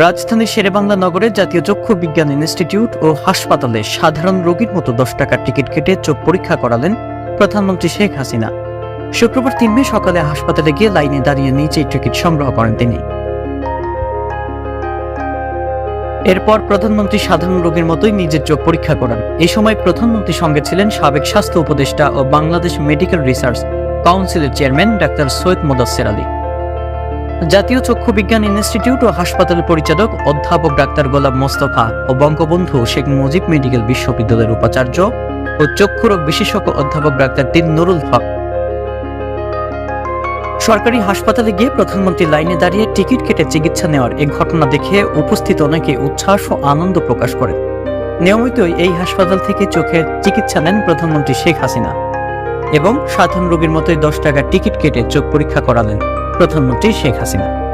রাজধানীর শেরেবাংলা নগরে জাতীয় চক্ষু বিজ্ঞান ইনস্টিটিউট ও হাসপাতালে সাধারণ রোগীর মতো দশ টাকার টিকিট কেটে চোখ পরীক্ষা করালেন প্রধানমন্ত্রী শেখ হাসিনা। শুক্রবার তিন মে সকালে হাসপাতালে গিয়ে লাইনে দাঁড়িয়ে নিচেই টিকিট সংগ্রহ করেন তিনি। এরপর প্রধানমন্ত্রী সাধারণ রোগীর মতোই নিজের চোখ পরীক্ষা করান। এই সময় প্রধানমন্ত্রীর সঙ্গে ছিলেন সাবেক স্বাস্থ্য উপদেষ্টা ও বাংলাদেশ মেডিকেল রিসার্চ কাউন্সিলের চেয়ারম্যান ডাক্তার সৈয়দ মোদাসের আলী। জাতীয় চক্ষু বিজ্ঞান ইনস্টিটিউট ও হাসপাতালের পরিচালক অধ্যাপক ডাক্তার গোলাম মোস্তফা ও বঙ্গবন্ধু শেখ মুজিব মেডিকেল বিশ্ববিদ্যালয়ের উপাচার্য ও চক্ষু রোগ বিশেষজ্ঞ অধ্যাপক ডাক্তার তিন নুরুল হক। সরকারি হাসপাতালে গিয়ে প্রধানমন্ত্রী লাইনে দাঁড়িয়ে টিকিট কেটে চিকিৎসা নেওয়ার এই ঘটনা দেখে উপস্থিত অনেকে উচ্ছ্বাস ও আনন্দ প্রকাশ করেন। নিয়মিতই এই হাসপাতাল থেকে চোখের চিকিৎসা নেন প্রধানমন্ত্রী শেখ হাসিনা এবং সাধারণ রোগীর মতোই দশ টাকার টিকিট কেটে চোখ পরীক্ষা করালেন। প্রধানমন্ত্রী শেখ হাসিনা।